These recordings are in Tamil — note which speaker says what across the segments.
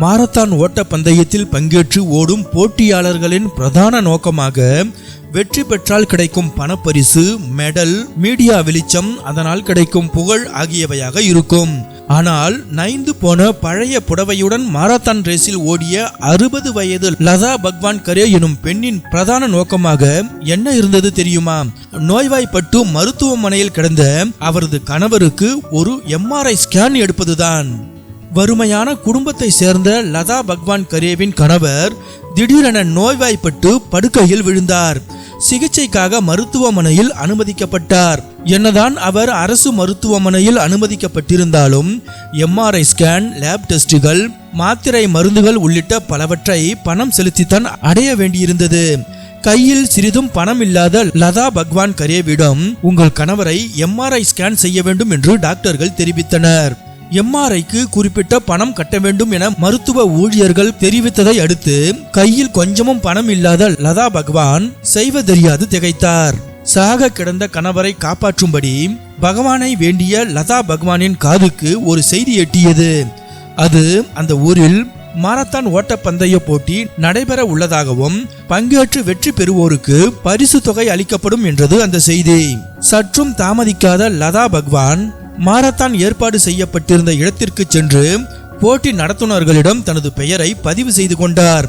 Speaker 1: மாரத்தான் ஓட்ட பந்தயத்தில் பங்கேற்று ஓடும் போட்டியாளர்களின் பிரதான நோக்கமாக வெற்றி பெற்றால் கிடைக்கும் பணப்பரிசு மெடல் மீடியா வெளிச்சம் அதனால் கிடைக்கும் புகழ் ஆகியவையாக இருக்கும். ஆனால் நைந்து போன பழைய புடவையுடன் மாரத்தான் ரேஸில் ஓடிய அறுபது வயது லதா பக்வான் கரே எனும் பெண்ணின் பிரதான நோக்கமாக என்ன இருந்தது தெரியுமா? நோய்வாய்ப்பட்டு மருத்துவமனையில் கிடந்த அவரது கணவருக்கு ஒரு எம்ஆர்ஐ ஸ்கேன் எடுப்பதுதான். வறுமையான குடும்பத்தை சேர்ந்த லதா பகவான் கரேவின் கணவர் திடீரென நோய்வாய்ப்பட்டு படுக்கையில் விழுந்தார். சிகிச்சைக்காக மருத்துவமனையில் அனுமதிக்கப்பட்டார். என்னதான் அவர் அரசு மருத்துவமனையில் அனுமதிக்கப்பட்டிருந்தாலும் எம்ஆர்ஐ ஸ்கேன் லேப் டெஸ்டுகள் மாத்திரை மருந்துகள் உள்ளிட்ட பலவற்றை பணம் செலுத்தித்தான் அடைய வேண்டியிருந்தது. கையில் சிறிதும் பணம் இல்லாத லதா பக்வான் கரேவிடம் உங்கள் கணவரை எம்ஆர்ஐ ஸ்கேன் செய்ய வேண்டும் என்று டாக்டர்கள் தெரிவித்தனர். எம்ஆர்ஐக்கு குறிப்பிட்ட பணம் கட்ட வேண்டும் என மருத்துவ ஊழியர்கள் தெரிவித்ததை அடுத்து கையில் கொஞ்சமும் பணம் இல்லாத லதா பகவான் செய்வதறியாது திகைத்தார். சாக கிடந்த கணவரை காப்பாற்றும்படி பகவானை வேண்டிய லதா பகவானின் காதுக்கு ஒரு செய்தி எட்டியது. அது அந்த ஊரில் மாரத்தான் ஓட்டப்பந்தய போட்டி நடைபெற உள்ளதாகவும் பங்கேற்று வெற்றி பெறுவோருக்கு பரிசு தொகை அளிக்கப்படும் என்றது அந்த செய்தி. சற்றும் தாமதிக்காத லதா பகவான் மாரத்தான் ஏற்பாடு செய்யப்பட்டிருந்த இடத்திற்கு சென்று போட்டி நடத்துனர்களிடம் தனது பெயரை பதிவு செய்து கொண்டார்.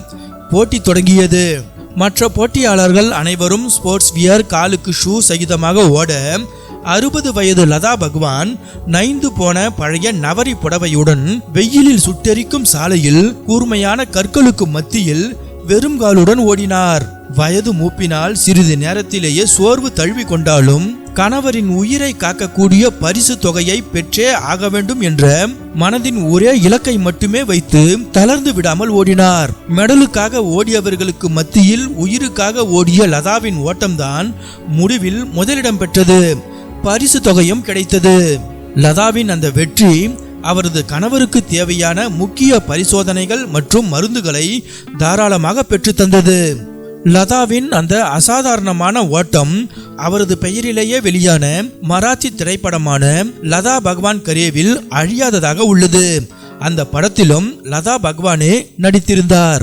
Speaker 1: போட்டி தொடங்கியது. மற்ற போட்டியாளர்கள் அனைவரும் ஸ்போர்ட்ஸ் வியர் காலுக்கு ஷூ சகிதமாக ஓட அறுபது வயது லதா பகவான் நைந்து போன பழைய நவரி புடவையுடன் வெயிலில் சுட்டெரிக்கும் சாலையில் கூர்மையான கற்களுக்கு மத்தியில் வெறும் காலுடன் ஓடினார். வயது மூப்பினால் சிறிது நேரத்திலேயே சோர்வு தழுவி கொண்டாலும் கணவரின் உயிரை காக்கக்கூடிய பரிசு தொகையை பெற்றே ஆக வேண்டும் என்ற மனதின் ஒரே இலக்கை மட்டுமே வைத்து தளர்ந்து விடாமல் ஓடினார். மெடலுக்காக ஓடியவர்களுக்கு மத்தியில் உயிருக்காக ஓடிய லதாவின் ஓட்டம்தான் முடிவில் முதலிடம் பெற்றது. பரிசு தொகையும் கிடைத்தது. லதாவின் அந்த வெற்றி அவரது கணவருக்கு தேவையான முக்கிய பரிசோதனைகள் மற்றும் மருந்துகளை தாராளமாக பெற்று தந்தது. லதாவின் அந்த அசாதாரணமான ஓட்டம் அவரது பெயரிலேயே வெளியான மராத்தி திரைப்படமான லதா பகவான் கரேவில் அழியாததாக உள்ளது. அந்த படத்திலும் லதா பகவானே நடித்திருந்தார்.